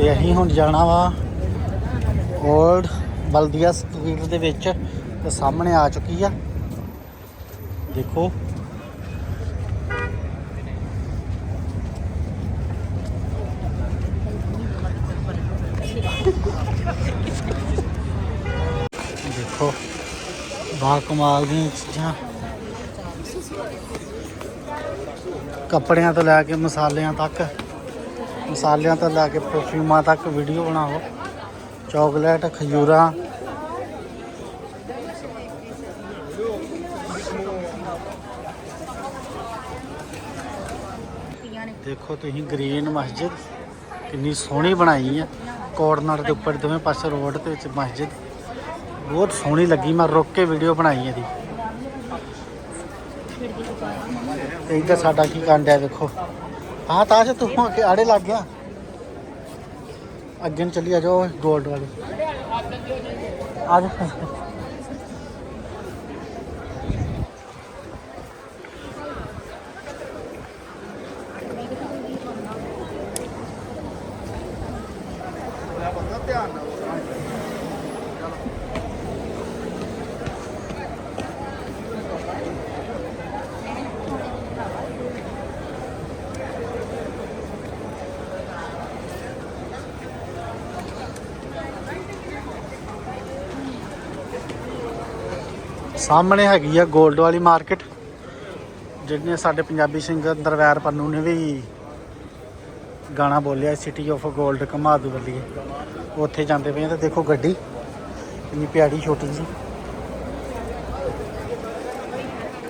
ਤੇ ਅਸੀਂ ਹੁਣ ਜਾਣਾ ਵਾ ਓਲਡ ਬਲਦੀਆ ਸਟਰੀਟ ਦੇ ਵਿੱਚ, ਤੇ ਸਾਹਮਣੇ ਆ ਚੁੱਕੀ ਆ। ਦੇਖੋ। ਦੇਖੋ ਬਾ ਕਮਾਲ ਦੀਆਂ ਚੀਜ਼ਾਂ। ਕੱਪੜਿਆਂ ਤੋਂ ਲੈ ਕੇ ਮਸਾਲਿਆਂ ਤੱਕ। ਮਸਾਲਿਆਂ ਤੋਂ ਲੈ ਕੇ ਪਰਫਿਊਮਾਂ ਤੱਕ ਵੀਡੀਓ ਬਣਾਓ। ਚਾਕਲੇਟ, ਖਜੂਰਾ। ਦੇਖੋ ਤੁਸੀਂ ਗ੍ਰੀਨ ਮਸਜਿਦ, ਕਿੰਨੀ ਸੋਹਣੀ ਬਣਾਈ ਹੈ ਕੋਰਨਰ ਦੇ ਉੱਪਰ ਦੋਵੇਂ ਪਾਸੇ ਰੋਡ ਦੇ ਵਿੱਚ ਮਸਜਿਦ। ਬਹੁਤ ਸੋਹਣੀ ਲੱਗੀ, ਮੈਂ ਰੁੱਕ ਕੇ ਵੀਡੀਓ ਬਣਾਈ ਇਹਦੀ। ਤੇ ਇੱਧਰ ਸਾਡਾ ਕੀ ਕਾਂਡ ਹੈ, ਦੇਖੋ। ਹਾਂ ਤਾਸ਼ ਤੂੰ ਅੱਗੇ ਆੜੇ ਲੱਗ ਗਿਆ। ਅੱਗੇ ਨੂੰ ਚੱਲੀ ਆ ਜਾਓ ਗੋਲਡ ਵਾਲੀ ਆ ਜਾ। ਸਾਹਮਣੇ ਹੈਗੀ ਆ 골ਡ ਵਾਲੀ ਮਾਰਕੀਟ ਜਿਹਨੇ ਸਾਡੇ ਪੰਜਾਬੀ ਸਿੰਗਰ ਦਰਵੈਰ ਪੰਨੂ ਨੇ ਵੀ ਗਾਣਾ ਬੋਲਿਆ ਸਿਟੀ ਆਫ 골ਡ ਕਮਾਦੂ ਵੱਲੀਏ। ਉੱਥੇ ਜਾਂਦੇ ਪਏ ਆ ਤੇ ਦੇਖੋ ਗੱਡੀ ਇੰਨੀ ਪਿਆਰੀ ਛੋਟੀ ਜੀ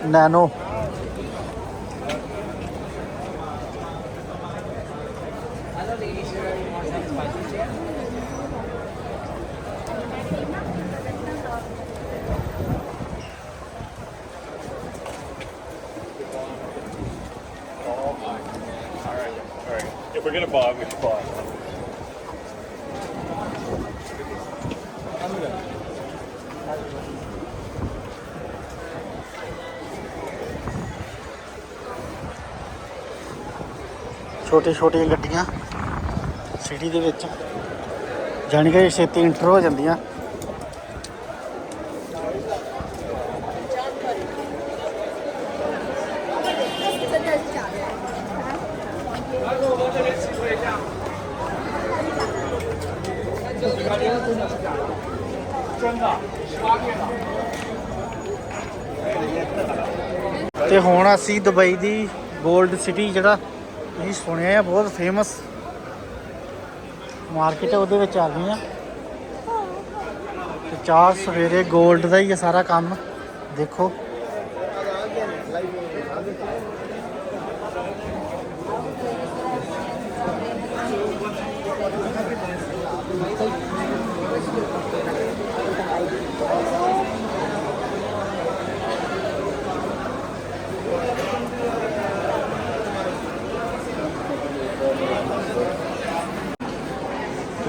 nano If we're gonna buy, we should buy. ਛੋਟੇ ਛੋਟੀਆਂ ਗੱਡੀਆਂ ਸਿਟੀ ਦੇ ਵਿੱਚ ਜਾਣੀ ਕਿ ਛੇਤੀ ਇੰਟਰ ਹੋ ਜਾਂਦੀਆਂ ਤੇ ਹੁਣ ਅਸੀਂ ਦੁਬਈ ਦੀ 골ਡ ਸਿਟੀ ਜਿਹੜਾ ਤੁਸੀਂ ਸੁਣਿਆ ਹੈ ਬਹੁਤ ਫੇਮਸ ਮਾਰਕੀਟ ਹੈ ਉਹਦੇ ਵਿੱਚ ਆ ਗਏ ਆ। ਤੇ ਚਾਰ ਸਵੇਰੇ 골ਡ ਦਾ ਹੀ ਹੈ ਸਾਰਾ ਕੰਮ, ਦੇਖੋ।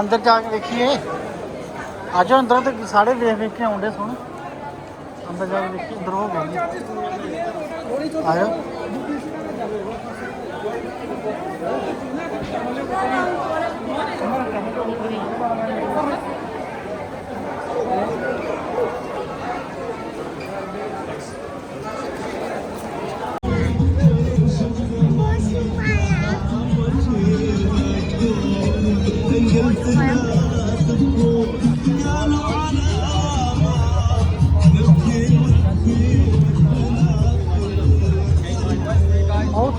ਅੰਦਰ ਜਾ ਕੇ ਵੇਖੀਏ। ਆਜੋ ਅੰਦਰ ਤੇ ਸਾਰੇ ਵੇਖ ਵੇਖ ਕੇ ਆਉਂਦੇ ਸੁਣ ਅੰਦਰ ਜਾ ਕੇ ਵੇਖੀ ਅੰਦਰ ਹੋ ਗਏ। ਆਜੋ। ਆਓ ਉੱਥੇ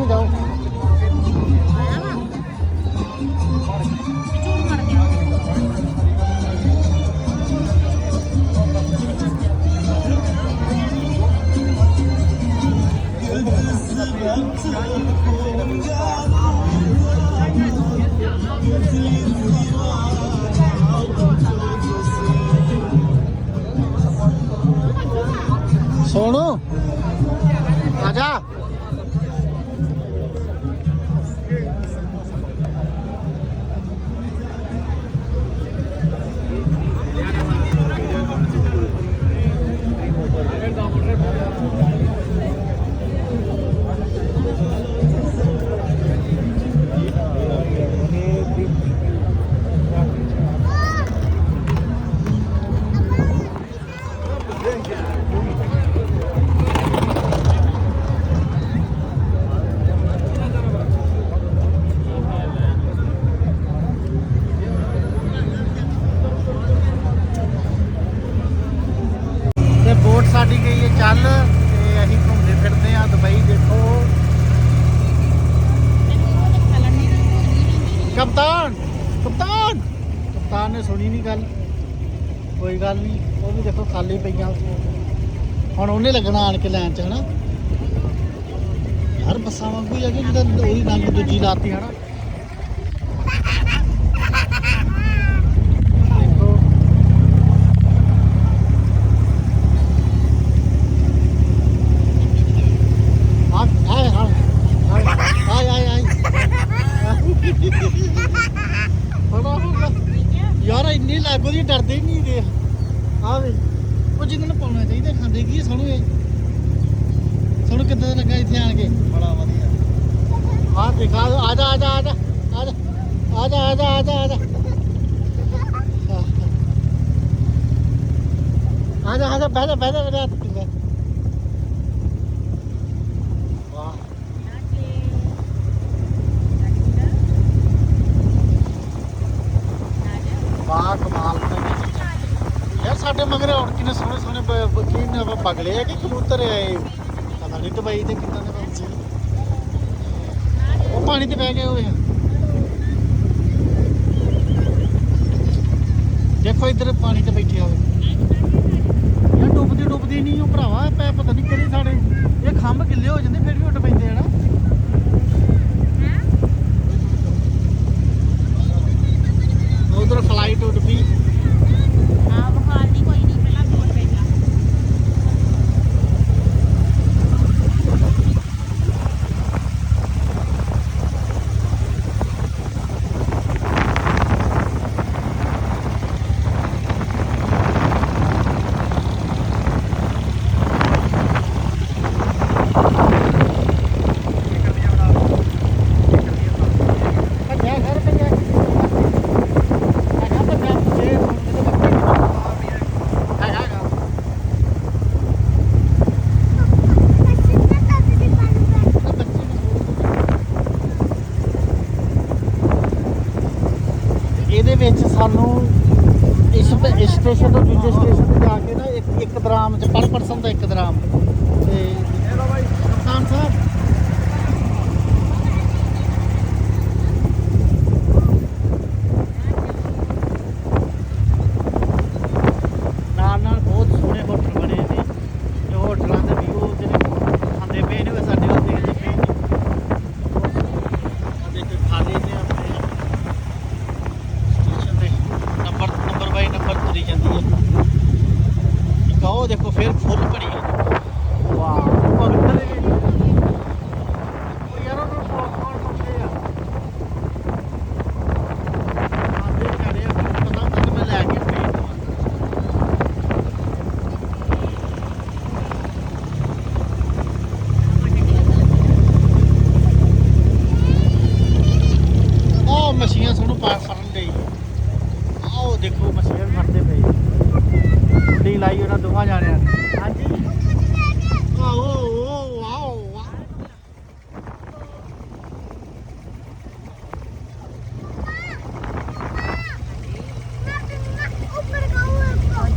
ਜਾਓ ਕਪਤਾਨ ਨੇ ਸੁਣੀ ਨਹੀਂ ਗੱਲ। ਕੋਈ ਗੱਲ ਨਹੀਂ ਉਹ ਵੀ ਦੇਖੋ ਖਾਲੀ ਪਈਆਂ। ਹੁਣ ਉਹਨੇ ਲੱਗਣਾ ਆਣ ਕੇ ਲੈਣ ਚ, ਹਨਾ? ਯਾਰ ਬੱਸਾਂ ਵਾਂਗੂ ਹੀ ਆ ਕਿ ਜਿਹਦਾ ਉਹਦੀ ਨੰਗ ਦੂਜੀ ਲਾਤੀ, ਹਨਾ? ਵਾਹ। ਕਮਾਲ। ਸਾਡੇ ਮਗਰ ਹੋਰ ਕਿੰਨੇ ਸੋਹਣੇ ਸੋਹਣੇ ਪਗਲੇ ਆ ਕਿ ਕਬੂਤਰ ਆ ਪਤਾ ਨਹੀਂ ਦੁਬਈ ਤੇ ਕਿੰਨਾ ਦੇ ਪਾਣੀ ਤੇ ਬਹਿ ਗਏ ਹੋਏ ਆ। ਦੇਖੋ ਇੱਧਰ ਪਾਣੀ ਚ ਬੈਠੇ ਹੋਵੇ ਯਾਰ ਡੁੱਬਦੀ ਡੁੱਬਦੀ ਨਹੀਂ, ਉਹ ਭਰਾਵਾ ਪੈ ਪਤਾ ਨਹੀਂ ਕਿਹੜੇ ਸਾਡੇ ਇਹ ਖੰਭ ਗਿੱਲੇ ਹੋ ਜਾਂਦੇ, ਫਿਰ ਵੀ ਉੱਡ ਪੈਂਦੇ ਆ ਨਾ ਉਧਰ ਫਲਾਈਟ ਉੱਡ ਪਈ ਆ ਬਹਾਲ ਨਹੀਂ ਕੋਈ ਨਹੀਂ ਪਹਿਲਾਂ ਫੋਨ ਪੈਂਦਾ ਭੱਜਿਆ ਘਰ ਭੱਜਿਆ ਹੈਗਾ ਭੱਜਿਆ ਜੇ ਹੁਣ ਕਿਤੇ ਬੱਚੇ ਹੈਗਾ ਹੈਗਾ ਤਾਂ ਬੱਚੇ ਨੂੰ ਇਹਦੇ ਵਿੱਚ ਸਾਨੂੰ ਇਸ ਸਟੇਸ਼ਨ ਤੋਂ ਦੂਜੇ ਸਟੇਸ਼ਨ ਤੇ ਜਾ ਕੇ ਨਾ ਇੱਕ ਇੱਕ ਦਰਾਮ ਚ ਪਰ ਪਰਸਨ ਦਾ ਇੱਕ ਦਰਾਮ। ਤੇ ਕਪਤਾਨ ਸਾਹਿਬ ਨਾਲ ਨਾਲ ਬਹੁਤ ਸੋਹਣੇ ਹੋਟਲ ਬਣੇ ਨੇ ਤੇ ਹੋਟਲਾਂ ਦੇ ਵੀਊ ਜਿਹੜੇ ਖਾਂਦੇ ਪਏ ਨੇ ਉਹ ਸਾਡੇ ਵੱਲ ਦੇਖਦੇ ਪਏ ਨੇ ਦੇਖ ਖਾਦੇ ਨੇ ਆਪਣੇ ਸਟੇਸ਼ਨ ਤੇ ਨੰਬਰ ਨੰਬਰ ਬਾਈ ਨੰਬਰ ਤੁਰੀ ਜਾਂਦੀ ਹੈ ਇੱਕ ਉਹ ਦੇਖੋ ਫਿਰ ਫੁੱਲ ਭਰੀ ਹੈ ਵਾਹ ਭਗਤ ਦੇ ਵੀ ਉਹ ਯਾਰ ਉਹ ਕੌਣ ਪੁੱਛੇ ਆ ਆਦੇ ਚੜੇ ਆ ਪਤਾ ਹੁੰਦਾ ਕਿ ਮੈਂ ਲੈ ਕੇ ਭੇਜ ਦਵਾਂ ਉਹ ਮਸ਼ੀਨਾਂ ਸਾਨੂੰ ਪਾਰ ਫੜਨ ਦੇ ਆਓ ਦੇਖੋ ਮਸ਼ੀਨਾਂ ਵੀ ਫੜਦੇ ਪਏ ਡੀ ਲਾਈ ਉਹਨਾਂ ਦੋਵਾਂ ਜਾਣਿਆਂ ਨੇ ਹਾਂਜੀ ਆਓ ਆਓ ਆਓ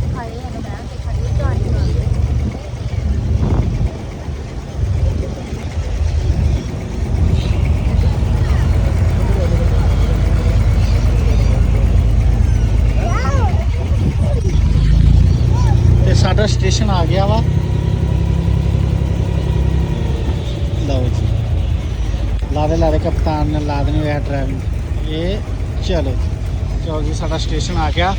ਖੜੇ ਆ ਨਾ ਤੇ ਖੜੇ ਤੁਹਾਡੇ ਤੇ ਸਾਡਾ ਸਟੇਸ਼ਨ ਆ ਗਿਆ ਵਾ ਲਓ ਜੀ ਲਾਦੇ ਲਾਦੇ ਕਪਤਾਨ ਨੇ ਲਾ ਦੇਣੀ ਹੋਇਆ ਡਰਾਈਵਿੰਗ ਇਹ ਚਲੋ। ਚਲੋ ਜੀ, ਸਾਡਾ ਸਟੇਸ਼ਨ ਆ ਗਿਆ।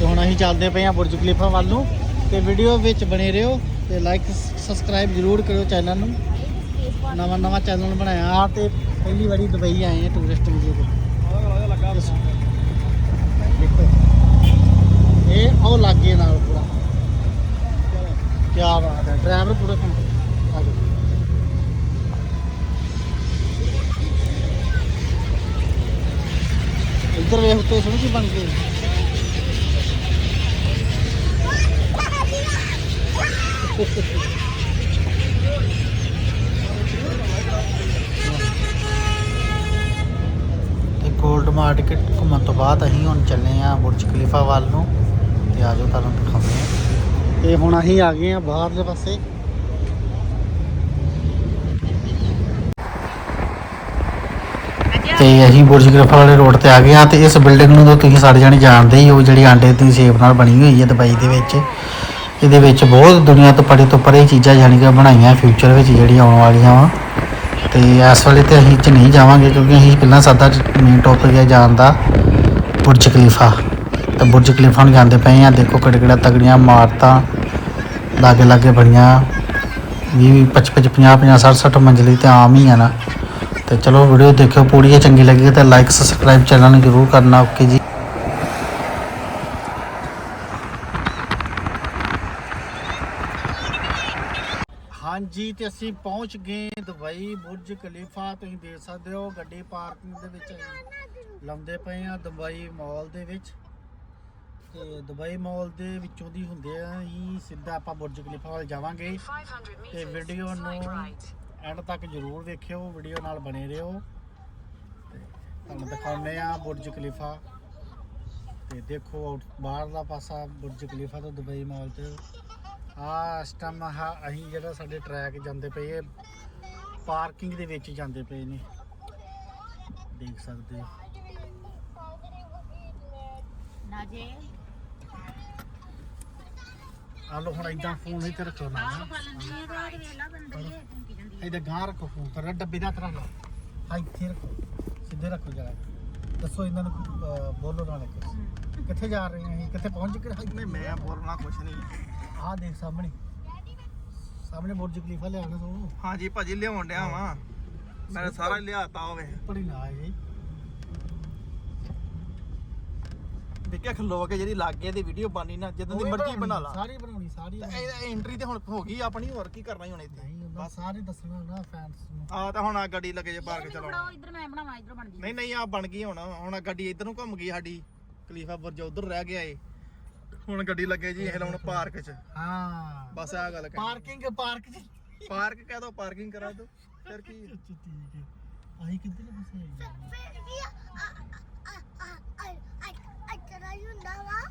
ਤੇ ਹੁਣ ਅਸੀਂ ਚੱਲਦੇ ਪਏ ਹਾਂ ਬੁਰਜ ਖਲੀਫਾ ਵੱਲ ਨੂੰ। ਤੇ ਵੀਡੀਓ ਵਿੱਚ ਬਣੇ ਰਹੋ ਤੇ ਲਾਈਕ ਸਬਸਕ੍ਰਾਈਬ ਜ਼ਰੂਰ ਕਰਿਓ ਚੈਨਲ ਨੂੰ। ਨਵਾਂ ਨਵਾਂ ਚੈਨਲ ਬਣਾਇਆ। ਤੇ ਪਹਿਲੀ ਵਾਰੀ ਦੁਬਈ ਆਏ ਹਾਂ ਟੂਰਿਸਟ ਵੀਜ਼ੇ ਤੇ। ਇਹ ਉਹ ਲਾਗੇ ਨਾਲ ਪੂਰਾ। ਕੀ ਬਾਤ ਹੈ। ਡਰਾਈਵਰ ਪੂਰਾ ਕੰਮ ਆ ਜਾਓ ਇੱਧਰ ਵੇਖ ਉੱਤੇ ਸੁਣ ਕੀ ਬਣ ਗਈ। ਤੇ 골ਡ ਮਾਰਕੀਟ ਘੁੰਮਣ ਤੋਂ ਬਾਅਦ ਅਸੀਂ ਹੁਣ ਚੱਲੇ ਆ ਬੁਰਜ ਖਲੀਫਾ ਵੱਲ ਨੂੰ ਤੇ ਆਜੋ ਤੁਹਾਨੂੰ ਦਿਖਾਉਂਦੇ ਆ ਤੇ ਹੁਣ ਅਸੀਂ ਆ ਗਏ ਆ ਬਾਹਰਲੇ ਪਾਸੇ। ਤੇ ਅਸੀਂ ਬੁਰਜ ਖਲੀਫਾ ਵਾਲੇ ਰੋਡ ਤੇ ਆ ਗਏ ਆ ਤੇ ਇਸ ਬਿਲਡਿੰਗ ਨੂੰ ਤਾਂ ਤੁਸੀਂ ਸਾਰੇ ਜਾਣੇ ਜਾਣਦੇ ਹੀ ਹੋ, ਜਿਹੜੀ ਆਂਡੇ ਦੀ ਸ਼ੇਪ ਨਾਲ ਬਣੀ ਹੋਈ ਹੈ ਦੁਬਈ ਦੇ ਵਿੱਚ। ਇਹਦੇ ਵਿੱਚ ਬਹੁਤ ਦੁਨੀਆ ਤੋਂ ਪਰੇ ਤੋਂ ਪਰੇ ਚੀਜ਼ਾਂ ਜਾਣੀ ਕਿ ਬਣਾਈਆਂ ਫਿਊਚਰ ਵਿੱਚ ਜਿਹੜੀ ਆਉਣ ਵਾਲੀਆਂ ਵਾ। ਤੇ ਇਸ ਵੇਲੇ ਤੇ ਅਸੀਂ ਚ ਨਹੀਂ ਜਾਵਾਂਗੇ ਕਿਉਂਕਿ ਅਸੀਂ ਪਹਿਲਾਂ ਸਾਡਾ ਮੇਨ ਟੌਪਿਕ ਹੈ ਜਾਣ ਦਾ ਬੁਰਜ ਖਲੀਫਾ। ਤੇ ਬੁਰਜ ਖਲੀਫਾ ਨੂੰ ਜਾਂਦੇ ਪਏ ਆ ਦੇਖੋ ਕਿਹੜੇ ਕਿਹੜਾ ਤਗੜੀਆਂ ਇਮਾਰਤਾਂ ਲਾਗੇ ਲਾਗੇ ਬੜੀਆਂ 20 25 50 50 60 60 ਮੰਜ਼ਲੀ ਤੇ ਆਮ ਹੀ ਆ ਨਾ। ਤੇ ਚਲੋ ਵੀਡੀਓ ਦੇਖਿਓ ਪੂਰੀ ਇਹ ਚੰਗੀ ਲੱਗੀ ਤਾਂ ਲਾਈਕ ਸਬਸਕ੍ਰਾਈਬ ਚੈਨਲ ਨੂੰ ਜਰੂਰ ਕਰਨਾ ਓਕੇ ਜੀ। ਹਾਂਜੀ ਤੇ ਅਸੀਂ ਪਹੁੰਚ ਗਏ ਦੁਬਈ ਬੁਰਜ ਖਲੀਫਾ ਤੁਸੀਂ ਦੇਖ ਸਕਦੇ ਹੋ ਗੱਡੀ ਪਾਰਕਿੰਗ ਦੇ ਵਿੱਚ ਅਸੀਂ ਲਾਉਂਦੇ ਪਏ ਆ ਦੁਬਈ ਮਾਲ ਦੇ ਵਿੱਚ। ਤੇ ਦੁਬਈ ਮਾਲ ਦੇ ਵਿੱਚੋਂ ਦੀ ਹੁੰਦੇ ਆ ਹੀ ਸਿੱਧਾ ਆਪਾਂ ਬੁਰਜ ਖਲੀਫਾ ਵੱਲ ਜਾਵਾਂਗੇ। ਤੇ ਵੀਡੀਓ ਨੂੰ ਐਂਡ ਤੱਕ ਜਰੂਰ ਵੇਖਿਓ ਵੀਡੀਓ ਨਾਲ ਬਣੇ ਰਹੋ। ਤੇ ਤੁਹਾਨੂੰ ਦਿਖਾਉਂਦੇ ਆ ਬੁਰਜ ਖਲੀਫਾ। ਤੇ ਦੇਖੋ ਆਊਟ- ਬਾਹਰਲਾ ਪਾਸਾ ਬੁਰਜ ਖਲੀਫਾ ਤੋਂ ਦੁਬਈ ਮਾਲ ਤੇ। ਆ ਇਸ ਟਾਈਮ ਆਹ ਅਸੀਂ ਜਿਹੜਾ ਸਾਡੇ ਟਰੈਕ ਜਾਂਦੇ ਪਏ ਇਹ ਪਾਰਕਿੰਗ ਦੇ ਵਿੱਚ ਜਾਂਦੇ ਪਏ ਨੇ। ਦੇਖ ਸਕਦੇ ਹੋ। ਆ ਲੋ ਹੁਣ ਇਦਾਂ ਫੋਨ ਇੱਥੇ ਰੱਖੋ ਨਾ। ਇਹਦੇ ਗਾਂ ਰੱਖੋ ਪਰ ਡੱਬੇ ਦਾ ਤਰ੍ਹਾਂ ਲਓ ਹਾਂ ਇੱਥੇ ਰੱਖੋ ਸਿੱਧੇ ਰੱਖੋ ਜਰਾ। ਦੱਸੋ ਇਹਨਾਂ ਨੂੰ ਅਹ, ਬੋਲੋ ਨਾਲ ਇੱਕ। ਕਿੱਥੇ ਜਾ ਰਹੇ ਆ ਅਸੀਂ ਕਿੱਥੇ ਪਹੁੰਚ ਗਏ? ਨਹੀਂ ਮੈਂ ਬੋਲਣਾ ਕੁਛ ਨਹੀਂ। ਆਹ ਦੇਖ ਸਾਹਮਣੇ। ਸਾਹਮਣੇ ਬੁਰਜ ਖਲੀਫਾ ਲਿਆਣਾ ਤੂੰ ਹਾਂਜੀ ਭਾਜੀ ਲਿਆਉਣ ਡਿਆ ਵਾਂ। ਮੈਂ ਸਾਰਾ ਹੀ ਲਿਆਤਾ ਹੋਵੇ। ਪੜੀ ਨਾ ਆਏ ਜੀ ਦੇਖਿਆ ਖਲੋ ਕੇ ਜਿਹੜੀ ਲਾਗੇ ਦੀ ਵੀਡੀਓ ਬਾਨੀ ਨਾ ਜਦੋਂ ਦੀ ਮਰਜ਼ੀ ਬਣਾ ਲਾ। ਸਾਰੀ ਬਣਾਉਣੀ ਸਾਰੀ ਐਂਟਰੀ ਤੇ ਹੁਣ ਹੋ ਗਈ ਆਪਣੀ ਹੋਰ ਕੀ ਕਰਨਾ ਹੀ ਹੁਣ ਇੱਥੇ? ਨਹੀਂ ਉਹਨਾਂ ਸਾਰੇ ਦੱਸਣਾ ਨਾ ਫੈਨਸ ਨੂੰ। ਆ ਤਾਂ ਹੁਣ ਆ ਗੱਡੀ ਲੱਗੇ ਜੇ ਪਾਰਕ ਚਲਾਉਣਾ ਇਧਰ ਮੈਂ ਬਣਾਵਾਂ ਇਧਰ ਬਣ ਜੀ ਨਹੀਂ ਨਹੀਂ ਆ ਬਣ ਗਈ ਹੁਣ। ਹੁਣ ਆਹ ਗੱਡੀ ਇੱਧਰ ਨੂੰ ਘੁੰਮ ਗਈ ਸਾਡੀ ਖਲੀਫਾ ਬੁਰਜ ਉਧਰ ਰਹਿ ਗਿਆ ਏ ਹੁਣ ਗੱਡੀ ਲੱਗੇ ਜੀ ਇਹ ਲਾਉਣ ਪਾਰਕ 'ਚ। ਹਾਂ। ਬਸ ਆ ਗੱਲ ਕਹਿ ਪਾਰਕਿੰਗ ਪਾਰਕ ਚ। ਪਾਰਕ ਕਹਿ ਦੋ ਪਾਰਕਿੰਗ ਕਰਾ ਦੋ। ਫਿਰ ਕੀ? ਅੱਛਾ, ਠੀਕ ਹੈ। ਆਹੀ ਕਿੱਧਰ ਬਸੇ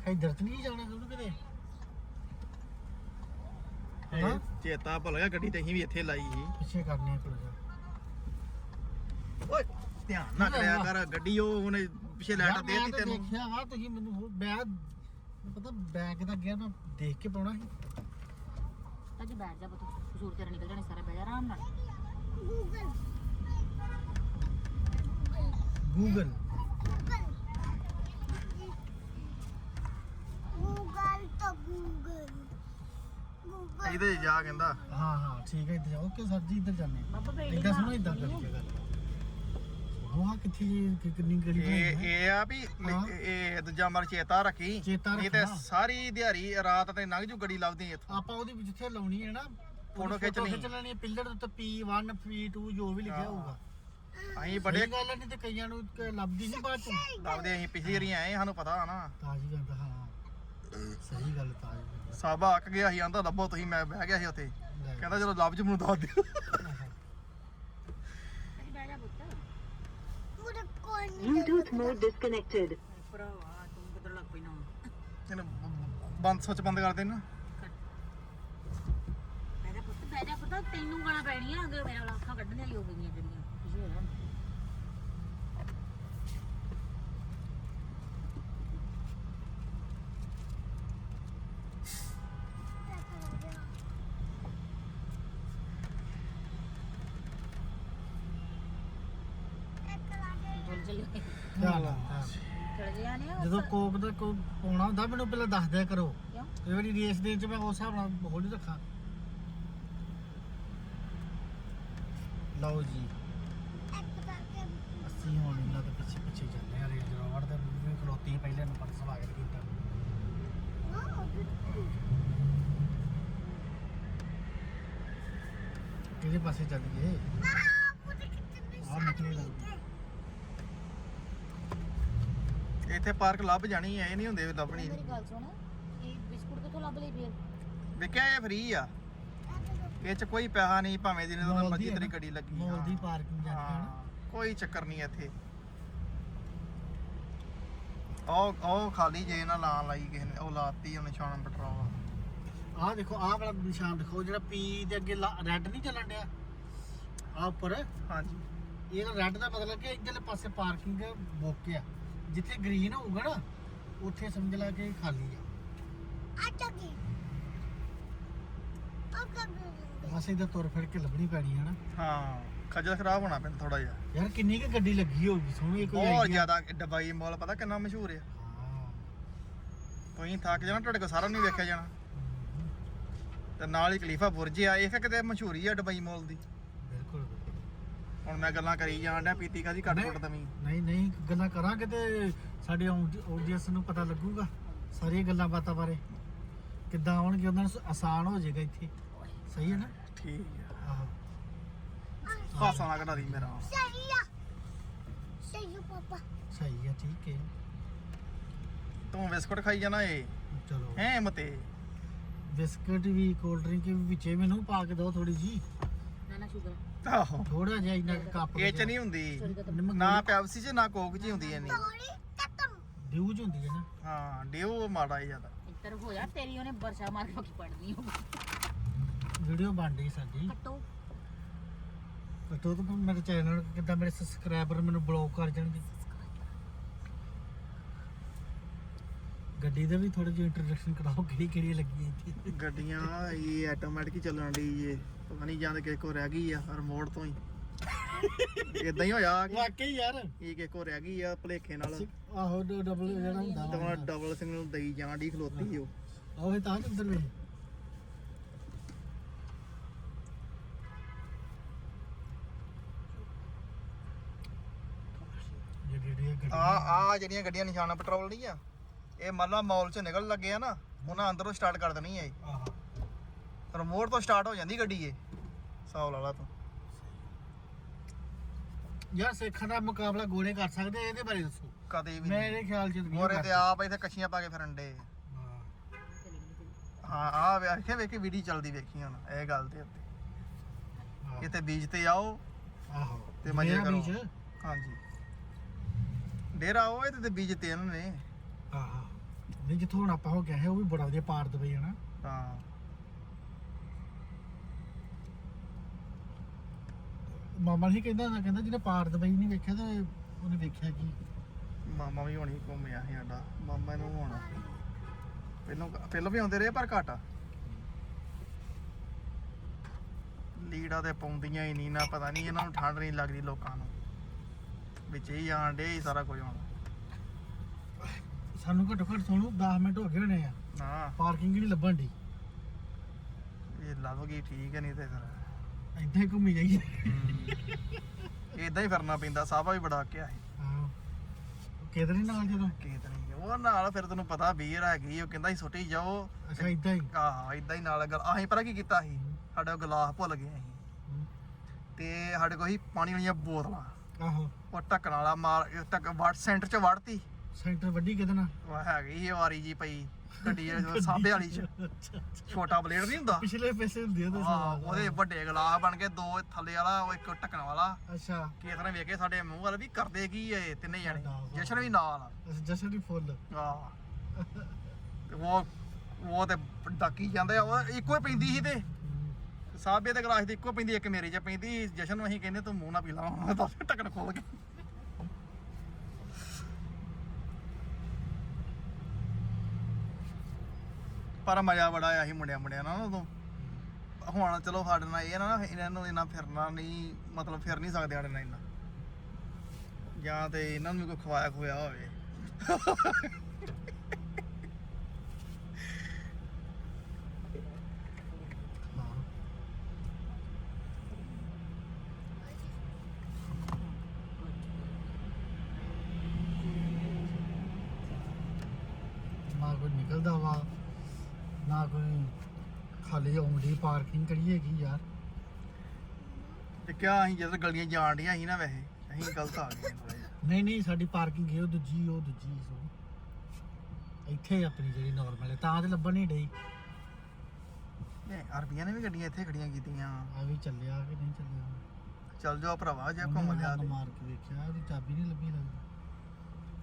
ਇੱਧਰ ਤੇ ਨਹੀਂ ਜਾਣਾ ਤੂੰ ਕਿਤੇ? ਹਾਂ? ਚੇਤਾ ਭੁੱਲ ਗਿਆ ਗੱਡੀ ਤੇ ਅਸੀਂ ਵੀ ਇੱਥੇ ਲਾਈ ਸੀ। ਪਿੱਛੇ ਕਰਨੇ ਜਾ ਓਏ ਧਿਆਨ ਨਾ ਕਰਿਆ ਕਰ ਗੱਡੀ ਉਹ ਉਹਨੇ ਪਿੱਛੇ ਲਾਈਟ ਮੈਂ ਦੇਤੀ ਤੈਨੂੰ। ਦੇਖਿਆ ਵਾ ਤੁਸੀਂ ਮੈਨੂੰ ਮੈਨੂੰ ਪਤਾ ਬੈਗ ਦਾ ਗਿਆ ਮੈਂ ਦੇਖ ਕੇ ਪਾਉਣਾ ਸੀ। ਅੱਜ ਬੈਠ ਜਾ ਪੁੱਤ ਕਸੂਰ ਤੇਰਾ ਨਿਕਲ ਜਾਣੇ ਸਾਰਾ ਜਾ ਆਰਾਮ ਨਾਲ। ਗੂਗਲ ਇਹਦੇ ਜਾ ਕਹਿੰਦਾ। ਹਾਂ ਹਾਂ ਠੀਕ ਹੈ ਇੱਧਰ ਓਕੇ ਸਰ ਜੀ ਇੱਧਰ ਜਾਂਦੇ ਬੈਠ ਇੱਦਾਂ ਸੁਣੋ ਇੱਦਾਂ ਕਰਕੇ ਗੱਲ। ਉਹ ਆ ਕਿੱਥੇ ਜੀ, ਕਿੰਨੀ ਗਲੀ ਬਣਾਈ ਇਹ ਇਹ ਆ ਵੀ। ਇਹ ਦੂਜਾ ਮਰ ਚੇਤਾ ਰੱਖੀ। ਚੇਤਾ ਨਹੀਂ ਤੇ। ਸਾਰੀ ਦਿਹਾੜੀ ਰਾਤ ਤੇ ਲੰਘ ਜੂ ਗੱਡੀ ਲੱਭਦੀ ਇੱਥੋਂ। ਆਪਾਂ ਉਹਦੀ ਜਿੱਥੇ ਲਾਉਣੀ ਹੈ ਨਾ ਫੋਟੋ ਖਿੱਚ ਲਈ। ਖਿੱਚ ਲੈਣੀ ਪਿੱਲਰ ਦੇ ਉੱਤੇ P1 P2 ਜੋ ਵੀ ਲਿਖਿਆ ਹੋਊਗਾ। ਅਸੀਂ ਬੜੇ ਗੱਲ ਨਹੀਂ ਤੇ ਕਈਆਂ ਨੂੰ ਲੱਭਦੀ ਨਹੀਂ ਬਾਅਦ ਚ। ਲੱਭਦੇ ਅਸੀਂ ਪਿਛਲੀ ਵਾਰੀ ਆਏ ਸਾਨੂੰ ਪਤਾ ਆ ਨਾ। ਤਾਜੀ ਗੱਲ ਹਾਂ। ਸਹੀ ਗੱਲ ਤਾਜੀ ਸਾਬਾ ਅੱਕ ਗਿਆ ਸੀ ਆਂਦਾ ਲੱਭੋ ਤੁਸੀਂ ਮੈਂ ਬਹਿ ਗਿਆ ਸੀ ਉੱਥੇ। ਕਹਿੰਦਾ ਜਦੋਂ ਲੱਭ ਜੂ ਮੈਨੂੰ ਦੱਸ ਦਿਓ ਬਹਿ ਜਾ ਪੁੱਤ Bluetooth mode disconnected. ਭਰਾਵਾ ਤੂੰ ਕਿੱਧਰ ਲੱਗ ਪਈ ਨਾ ਇਹਨੂੰ ਬੰਦ ਸੁੱਚ ਬੰਦ ਕਰ ਦੇ ਨਾ ਬਹਿ ਜਾ ਪੁੱਤ ਬਹਿ ਜਾ ਪੁੱਤ ਤੈਨੂੰ ਗਾਣਾ ਪੈਣੀਆਂ ਅੱਗੇ ਮੇਰੇ ਵਾਲਾ ਅੱਖਾਂ ਕੱਢਣ ਵਾਲੀ ਹੋ ਗਈਆਂ ਪਿੱਛੇ ਹੋ ਜਾ ਬੋਲ ਚੱਲ ਧਿਆਨ ਨਾਲ, ਧਿਆਨ। ਚੜ ਗਿਆ ਨੇ ਜਦੋਂ ਕੋਕ ਦਾ ਕੋ ਪਾਉਣਾ ਹੁੰਦਾ ਮੈਨੂੰ ਪਹਿਲਾਂ ਦੱਸ ਦਿਆ ਕਰੋ। ਕਿਉਂ? ਇਹ ਵਾਰੀ ਰੇਸ ਦੇ ਵਿੱਚ ਮੈਂ ਉਸ ਹਿਸਾਬ ਨਾਲ ਹੌਲੀ ਰੱਖਾਂ। ਲਓ ਜੀ। ਅਸੀਂ ਹੁਣ ਇਹਨਾਂ ਦੇ ਪਿੱਛੇ ਪਿੱਛੇ ਚੱਲਦੇ ਆ ਰੇਂਜ ਰੋਵਰ ਦੇ ਵੀ ਖਲੋਤੀ ਪਹਿਲੇ ਨੰਬਰ ਸਵਾਗਤ ਕੀਤਾ। ਕਿਹਦੇ ਪਾਸੇ ਚੱਲ ਗਏ ਆ ਨਿਕਲੇ ਲੱਗਦੇ ਇੱਥੇ ਪਾਰਕ ਲੱਭ ਜਾਣੀ ਐ ਨਹੀਂ ਹੁੰਦੇ ਲੱਭਣੀ। ਮੇਰੀ ਗੱਲ ਸੁਣ ਇਹ ਬਿਸਕੁਟ ਕਿੱਥੋਂ ਲੱਭ ਲਈ ਫੇਰ? ਵੇਖਿਆ ਇਹ ਫ੍ਰੀ ਆ। ਇਹ ਚ ਕੋਈ ਪੈਸਾ ਨਹੀਂ ਭਾਵੇਂ ਜਿਹਨੇ ਤੋਂ ਮਰਜ਼ੀ ਤੇਰੀ? ਗੱਡੀ ਲੱਗੀ। ਮੌਲ ਦੀ ਹਾਂ। ਪਾਰਕਿੰਗ ਜਾਂਦੀ ਹੈ ਨਾ ਹਾਂ, ਕੋਈ ਚੱਕਰ ਨਹੀਂ ਇੱਥੇ। ਉਹ ਉਹ ਖਾਲੀ ਜੇ ਨਾ ਲਾਂ ਲਾਈ ਕਿਸੇ ਨੇ ਉਹ ਲਾਤੀ ਉਹ ਨਿਸ਼ਾਨ ਪੈਟਰੋਲ ਆਹ ਦੇਖੋ ਆਹ ਵਾਲਾ ਨਿਸ਼ਾਨ ਦਿਖਾਓ ਜਿਹੜਾ ਪੀ ਦੇ ਅੱਗੇ ਰੈੱਡ ਨਹੀਂ ਚੱਲਣ ਡਿਆ? ਆ ਉੱਪਰ। ਹਾਂਜੀ। ਇਹ ਰੈੱਡ ਦਾ ਪਤਾ ਲੱਗਿਆ ਇੱਧਰਲੇ ਪਾਸੇ ਪਾਰਕਿੰਗ ਬੁੱਕ ਆ। ਜਿੱਥੇ ਗ੍ਰੀਨ ਹੋਊਗਾ ਨਾ ਉੱਥੇ ਸਮਝ ਲਾ ਕਿ ਖਾਲੀ ਆ। ਬਸ ਇਹਦਾ ਤੁਰ ਫਿਰ ਕੇ ਲੱਭਣੀ ਪੈਣੀ ਹੈ ਨਾ। ਹਾਂ ਖੱਜਲ ਖਰਾਬ ਹੋਣਾ ਪੈਂਦਾ ਥੋੜਾ ਜਿਹਾ। ਯਾਰ ਕਿੰਨੀ ਕੁ ਗੱਡੀ ਲੱਗੀ ਹੋਊਗੀ ਸੋਹਣੀ ਕੋਈ ਬਹੁਤ idea? ਜ਼ਿਆਦਾ ਡਬਾਈ ਮਾਲ ਪਤਾ ਕਿੰਨਾ ਮਸ਼ਹੂਰ ਆ। ਹਾਂ ਕੋਈ ਥੱਕ ਜਾਣਾ ਤੁਹਾਡੇ ਕੋਲ ਸਾਰਾ ਨਹੀਂ ਵੇਖਿਆ ਜਾਣਾ। ਤੇ ਨਾਲ ਹੀ ਖਲੀਫਾ ਬੁਰਜ ਆ ਇਹ ਕਿਤੇ ਮਸ਼ਹੂਰੀ ਆ ਡਬਾਈ ਮਾਲ ਦੀ? ਬਿਲਕੁਲ। ਹੁਣ ਮੈਂ ਗੱਲਾਂ ਕਰੀ ਜਾਣ ਡਿਆ ਪੀਤੀ ਕਾਦੀ ਘੱਟ ਘੁੱਟ ਦਵੀਂ? ਨਹੀਂ ਨਹੀਂ ਗੱਲਾਂ ਕਰਾਂਗੇ ਤੇ ਸਾਡੇ ਆਡੀਅנס ਨੂੰ ਪਤਾ ਲੱਗੂਗਾ ਸਾਰੀਆਂ ਗੱਲਾਂ ਬਾਤਾਂ ਬਾਰੇ। ਕਿੱਦਾਂ ਆਉਣਗੇ ਉਹਨਾਂ ਨੂੰ ਆਸਾਨ ਹੋ ਜਾਏਗਾ ਇੱਥੇ। ਸਹੀ ਹੈ ਨਾ? ਠੀਕ ਆਹੋ। ਆ ਹਾਸਾ ਨਾ ਕਢਾ ਦੀ ਮੇਰਾ। ਸਹੀ ਹੈ ਠੀਕ ਹੈ। ਤੂੰ ਬਿਸਕੁਟ ਖਾਈ ਜਾਣਾ ਏ? ਚਲੋ। ਹੈ ਮਤੇ? ਬਿਸਕਟ ਵੀ ਕੋਲਡ ਡਰਿੰਕ ਵੀ ਵਿੱਚੇ ਮੈਨੂੰ ਪਾ ਕੇ ਦਿਓ ਥੋੜੀ ਜੀ Nana sugar. ਆਹੋ। ਥੋੜਾ ਜਿਹਾ ਇੰਨਾ ਕੱਪ ਇਹ ਚ ਨਹੀਂ ਹੁੰਦੀ। ਨਾ ਪੈਪਸੀ ਚ ਨਾ ਕੋਕ ਚ ਹੀ ਹੁੰਦੀ ਐਨੀ ਡਿਊਜ ਹੁੰਦੀ ਹੈ ਨਾ। ਹਾਂ ਡਿਊ ਮਾੜਾ ਹੀ ਜ਼ਿਆਦਾ। ਇੱਧਰ ਹੋ ਤੇਰੀ ਉਹਨੇ ਬਰਸ਼ਾ ਮਾਰ ਕੇ ਪੜਨੀ ਹੋ ਵੀਡੀਓ ਬਣ ਰਹੀ ਸਾਡੀ। ਕੱਟੋ। ਕੱਟੋ ਤਾਂ ਮੇਰੇ ਚੈਨਲ ਕਿੱਦਾਂ ਮੇਰੇ ਸਬਸਕ੍ਰਾਈਬਰ ਮੈਨੂੰ ਬਲੌਕ ਕਰ ਜਾਣਗੇ। ਗੱਡੀ ਦਾ ਵੀ ਥੋੜਾ ਜਿਹਾ ਇੰਟਰੋਡਕਸ਼ਨ ਕਰਾਓ ਕਿਹੜੀ ਕਿਹੜੀ ਲੱਗੀ ਗੱਡੀਆਂ ਇਹ ਆਟੋਮੈਟਿਕ ਚੱਲਣ ਲਈ ਇਹ ਪਤਾ ਨਹੀਂ ਜਾਂਦੇ ਕਿਸੇ ਕੋ ਰਹਿ ਗਈ ਆ ਰਿਮੋਟ ਤੋਂ ਹੀ। ਇਦਾਂ ਹੀ ਹੋਇਆ ਕਿ ਵਾਕਈ ਯਾਰ। ਇਹ ਕਿਸੇ ਕੋ ਰਹਿ ਗਈ ਆ ਭਲੇਖੇ ਨਾਲ। ਆਹੋ ਡਬਲ ਜਿਹੜਾ ਹੁੰਦਾ ਤੇ ਵਾ। ਹੁਣ ਡਬਲ ਸਿਗਨਲ ਦਈ ਜਾਣ ਦੀ ਖਲੋਤੀ ਉਹ ਆਹੋ ਇਹ ਤਾਂ ਵੇ ਜਿਹੜੀ ਜਿਹੜੀ ਆ ਆ ਜਿਹੜੀਆਂ ਗੱਡੀਆਂ ਨਿਸ਼ਾਨਾ ਪੈਟਰੋਲ ਨਹੀਂ ਆ ਇਹ ਮੰਨ ਲਾ ਮਾਲ ਚ ਨਿਕਲ ਲੱਗੇ ਆ ਨਾ ਉਹਨਾਂ ਅੰਦਰੋਂ ਸਟਾਰਟ ਕਰ ਦੇਣੀ ਆ ਇਹ। ਆਹ। ਰਿਮੋਟ ਤੋਂ ਸਟਾਰਟ ਹੋ ਜਾਂਦੀ ਗੱਡੀ ਇਹ। ਸੌ ਲਾ ਲਾ ਤੂੰ। ਯਾਰ ਸਿੱਖਾਂ ਦਾ ਮੁਕਾਬਲਾ ਗੋਲੇ ਕਰ ਸਕਦੇ ਇਹਦੇ ਬਾਰੇ ਦੱਸੋ। ਕਦੇ ਵੀ ਮੇਰੇ ਖਿਆਲ ਚ ਨਹੀਂ ਮੋਰੇ ਤੇ ਆਪ ਇੱਥੇ ਕੱਛੀਆਂ ਪਾ ਕੇ ਫਿਰਨ ਡੇ ਹਾਂ। ਹਾਂ ਆ ਵੇਖੇ ਵੇਖੇ ਵੀਡੀਓ ਚੱਲਦੀ ਵੇਖੀ ਹੁਣ ਇਹ ਗੱਲ ਤੇ ਉੱਤੇ। ਹਾਂ। ਇੱਥੇ ਬੀਚ ਤੇ ਆਓ ਆਹੋ ਤੇ ਮਜ਼ੇ ਮੇਰਾ ਕਰੋ। ਹਾਂਜੀ। ਡੇਰਾ ਉਹ ਇਹਦੇ ਤੇ ਬੀਜ ਤੇ ਇਹਨਾਂ ਨੇ। ਆਹ। ਨਹੀਂ ਜਿੱਥੋਂ ਹੁਣ ਆਪਾਂ ਹੋ ਗਿਆ ਹੈ ਉਹ ਵੀ ਬੜਾ ਵਧੀਆ ਪਾਰ ਦਵਾਈ ਹੈ ਨਾ। ਹਾਂ। ਮਾਮਾ ਨਹੀਂ ਕਹਿੰਦਾ ਨਾ ਕਹਿੰਦਾ ਜਿਹਨੇ ਪਾਰ ਦਵਾਈ ਨਹੀਂ ਵੇਖਿਆ ਤੇ ਉਹਨੇ ਵੇਖਿਆ ਕੀ? ਮਾਮਾ ਵੀ ਹੋਣੀ ਘੁੰਮਿਆ ਸੀ ਸਾਡਾ ਮਾਮਾ ਨੂੰ ਹੋਣਾ ਪਹਿਲਾਂ ਪਹਿਲਾਂ ਵੀ ਆਉਂਦੇ ਰਹੇ ਪਰ ਘੱਟ। ਲੀੜਾ ਤੇ ਪਾਉਂਦੀਆਂ ਹੀ ਨਹੀਂ ਨਾ ਪਤਾ ਨਹੀਂ ਇਹਨਾਂ ਨੂੰ ਠੰਡ ਨਹੀਂ ਲੱਗਦੀ ਲੋਕਾਂ ਨੂੰ। ਵਿੱਚ ਹੀ ਆਣ ਡੇ ਹੀ ਸਾਰਾ ਕੁਝ ਹੁਣ। ਸਾਨੂੰ ਘੱਟੋ ਘੱਟ ਤੁਹਾਨੂੰ 10 ਮਿੰਟ ਹੋ ਗਏ ਹੋਣੇ ਆ। ਨਾ ਪਾਰਕਿੰਗ ਨਹੀਂ ਲੱਭਣ ਦੀ ਇਹ ਲੱਭ ਗਈ ਠੀਕ ਹੈ ਨਹੀਂ ਤੇ ਫਿਰ। ਇੱਦਾਂ ਹੀ ਘੁੰਮੀ ਜਾਈਏ। ਇਦਾਂ ਹੀ ਫਿਰਨਾ ਪੈਂਦਾ ਸਾਬਾ ਵੀ ਬੜਾ ਕਿਹਾ ਹੈ ਹਾਂ ਕਿਧਰ ਨਹੀਂ ਨਾਲ ਜਦੋਂ? ਕੀਤ ਨਹੀਂ ਉਹ ਨਾਲ ਫਿਰ ਤੈਨੂੰ ਪਤਾ ਵੀਰ ਹੈਗੀ ਉਹ ਕਹਿੰਦਾ ਸੀ ਸੁੱਟੀ ਜਾਓ। ਅੱਛਾ ਇੱਦਾਂ ਹੀ? ਆਹ ਇਦਾਂ ਹੀ ਨਾਲ ਗੱਲ ਅਸੀਂ ਪਤਾ ਕੀ ਕੀਤਾ ਸੀ? ਸਾਡੇ ਗਲਾਸ ਭੁੱਲ ਗਏ ਅਸੀਂ। ਹਮ, ਤੇ ਸਾਡੇ ਕੋਲ ਸੀ ਪਾਣੀ ਵਾਲੀਆਂ ਬੋਤਲਾਂ। ਆਹੋ। ਉਹ ਢੱਕਣ ਵਾਲਾ ਮਾਰ ਟੱਕ ਵੜ ਸੈਂਟਰ ਚ ਵੜਤੀ ਸੈਂਟਰ ਵੱਡੀ ਕਿਹਦੇ ਨਾਲ? ਉਹ ਹੈਗੀ ਸੀ ਵਾਰੀ ਜੀ ਪਈ। ਗੱਡੀ ਦੇ ਸਾਹਬੇ ਵਾਲੀ ਚ। ਛੋਟਾ ਬਲੇਡ ਨਹੀਂ ਹੁੰਦਾ? ਪਿਛਲੇ ਪੈਸੇ ਹੁੰਦੇ ਉਹਦੇ ਹਾਂ ਸਾਹ ਉਹਦੇ ਵੱਡੇ ਗਲਾਸ ਬਣ ਕੇ ਦੋ ਥੱਲੇ ਵਾਲਾ ਉਹ ਇੱਕ ਢੱਕਣ ਵਾਲਾ। ਅੱਛਾ। ਕਿਸੇ ਨੇ ਵੇਖੇ ਸਾਡੇ ਮੂੰਹ ਵੱਲ ਵੀ ਕਰਦੇ ਕੀ ਇਹ ਤਿੰਨੇ ਜਣੇ। ਜਸ਼ਨ ਵੀ ਨਾਲ ਅੱਛਾ ਜਸ਼ਨ ਦੀ ਫੁੱਲ। ਆਹ ਤੇ ਉਹ ਉਹ ਤੇ ਡਾਕੀ ਜਾਂਦੇ ਆ ਉਹ ਇੱਕੋ ਹੀ ਪੈਂਦੀ ਸੀ ਤੇ। ਸਾਬੇ ਦੇ ਗਲਾਸ ਦੀ ਇੱਕੋ ਪੈਂਦੀ ਇੱਕ ਮੇਰੇ 'ਚ ਪੈਂਦੀ ਜਸ਼ਨ ਨੂੰ ਅਸੀਂ ਕਹਿੰਦੇ ਤੂੰ ਮੂੰਹ ਨਾ ਪੀ ਲਾ ਦੱਸ ਢੱਕਣ ਖੋਲ ਕੇ ਪਰ ਮਜ਼ਾ ਬੜਾ ਆਇਆ ਸੀ ਮੁੰਡਿਆਂ ਮੁੰਡਿਆਂ ਨਾਲ ਉਦੋਂ। ਹੁਣ ਚਲੋ ਸਾਡੇ ਨਾਲ ਇਹ ਨਾ, ਇਹਨਾਂ ਨੂੰ ਇਹਨਾਂ ਫਿਰਨਾ ਨਹੀਂ, ਮਤਲਬ ਫਿਰ ਨਹੀਂ ਸਕਦੇ ਸਾਡੇ ਨਾਲ ਇੰਨਾ। ਜਾਂ ਤੇ ਇਹਨਾਂ ਨੂੰ ਵੀ ਕੋਈ ਖਵਾਇਆ ਖੋਇਆ ਹੋਵੇ। ਹਾਂ ਕੋਈ ਨਿਕਲਦਾ ਵਾ। ਖਾਲੀ ਆਉਂਦੀ ਪਾਰਕਿੰਗ ਕਰੀਏ ਕੀ ਯਾਰ। ਤੇ ਕਿਆ ਅਸੀਂ ਜਦੋਂ ਗਲੀਆਂ ਜਾਣ ਡੀਆਂ ਸੀ ਨਾ ਵੈਸੇ ਅਸੀਂ ਗਲਤ ਆ ਗਏ ਥੋੜ੍ਹਾ ਜਿਹਾ। ਨਹੀਂ ਨਹੀਂ ਸਾਡੀ ਪਾਰਕਿੰਗ ਇਹ ਉਹ ਦੂਜੀ ਉਹ ਦੂਜੀ ਸੋ ਇੱਥੇ ਆਪਣੀ ਜਿਹੜੀ ਨਾਰਮਲ ਹੈ ਤਾਂ ਤੇ ਲੱਭਣ ਨਹੀਂ ਡਈ। ਨਹੀਂ ਅਰਬੀਆਂ ਨੇ ਵੀ ਗੱਡੀਆਂ ਇੱਥੇ ਖੜੀਆਂ ਕੀਤੀਆਂ। ਆ ਵੀ ਚੱਲਿਆ ਕਿ ਨਹੀਂ ਚੱਲਿਆ? ਚੱਲ ਜਾਓ ਭਰਾਵਾ ਜੇ ਘੁੰਮ ਲਿਆ ਤੇ। ਮਾਰ ਕੇ ਵੇਖਿਆ ਉਹਦੀ ਚਾਬੀ ਨਹੀਂ ਲੱਭੀ ਲੱਗਦੀ।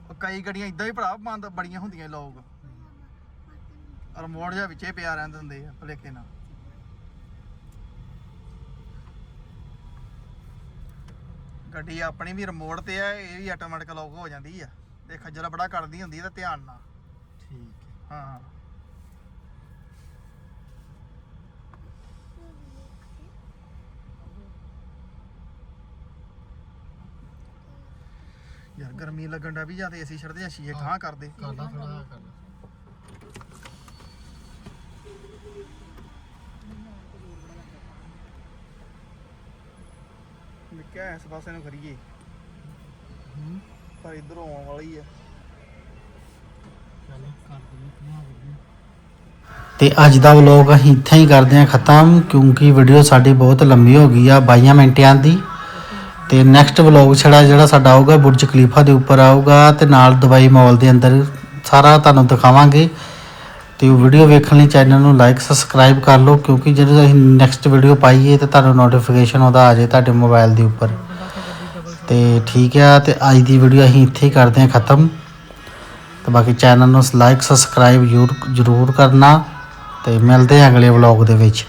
ਉਹ ਕਈ ਗੱਡੀਆਂ ਇਦਾਂ ਹੀ ਭਰਾ ਬੰਦ ਬੜੀਆਂ ਹੁੰਦੀਆਂ ਲੋਕ। ਰਿਮੋਟ ਜਿਹਾ ਵਿੱਚੇ ਪਿਆ ਰਹਿੰਦੇ ਹੁੰਦੇ ਆ ਭਲੇਖੇ ਨਾਲ। ਗੱਡੀ ਆਪਣੀ ਵੀ ਰਿਮੋਟ ਤੇ ਆ ਇਹ ਵੀ ਆਟੋਮੈਟਿਕ ਲੌਕ ਹੋ ਜਾਂਦੀ ਆ। ਤੇ ਖੱਜਲ ਬੜਾ ਕਰਦੀ ਹੁੰਦੀ ਤੇ ਧਿਆਨ ਨਾਲ। ਠੀਕ ਹਾਂ। ਯਾਰ ਗਰਮੀ ਲੱਗਣ ਦਾ ਵੀ ਜਾਂ ਤੇ ਏਸੀ ਛੱਡਦੇ ਜਾਂ ਸ਼ੀਸ਼ੇ ਠਾਂ ਕਰਦੇ। ਕਰਦਾ ਥੋੜਾ ਕਰਦਾ ਕਿਹਾ ਇਸ ਪਾਸੇ ਨੂੰ ਕਰੀਏ ਪਰ ਇਧਰ ਆਉਣ ਵਾਲੀ ਆ। ਤੇ ਅੱਜ ਦਾ ਵਲੌਗ ਅਸੀਂ ਇੱਥੇ ਹੀ ਕਰਦੇ ਹਾਂ ਖਤਮ ਕਿਉਂਕਿ ਵੀਡੀਓ ਸਾਡੀ ਬਹੁਤ ਲੰਬੀ ਹੋ ਗਈ ਆ 22 ਮਿੰਟਾਂ ਦੀ। ਤੇ ਨੈਕਸਟ ਵਲੌਗ ਛੜਾ ਜਿਹੜਾ ਸਾਡਾ ਆਊਗਾ ਬੁਰਜ ਖਲੀਫਾ ਦੇ ਉੱਪਰ ਆਊਗਾ ਤੇ ਨਾਲ ਦੁਬਈ ਮਾਲ ਦੇ ਅੰਦਰ ਸਾਰਾ ਤੁਹਾਨੂੰ ਦਿਖਾਵਾਂਗੇ। ਤੇ ਉਹ ਵੀਡੀਓ ਵੇਖਣ ਲਈ ਚੈਨਲ ਨੂੰ ਲਾਈਕ ਸਬਸਕ੍ਰਾਈਬ ਕਰ ਲਓ, ਕਿਉਂਕਿ ਜਦੋਂ ਅਸੀਂ ਨੈਕਸਟ ਵੀਡੀਓ ਪਾਈਏ ਤਾਂ ਤੁਹਾਨੂੰ ਨੋਟੀਫਿਕੇਸ਼ਨ ਉਹਦਾ ਆ ਜਾਏ ਤੁਹਾਡੇ ਮੋਬਾਈਲ ਦੇ ਉੱਪਰ। ਤੇ ਠੀਕ ਆ, ਤੇ ਅੱਜ ਦੀ ਵੀਡੀਓ ਅਸੀਂ ਇੱਥੇ ਹੀ ਕਰਦੇ ਹਾਂ ਖਤਮ। ਤੇ ਬਾਕੀ ਚੈਨਲ ਨੂੰ ਲਾਈਕ ਸਬਸਕ੍ਰਾਈਬ ਜ਼ਰੂਰ ਜ਼ਰੂਰ ਕਰਨਾ। ਤੇ ਮਿਲਦੇ ਹਾਂ ਅਗਲੇ ਵਲੌਗ ਦੇ ਵਿੱਚ।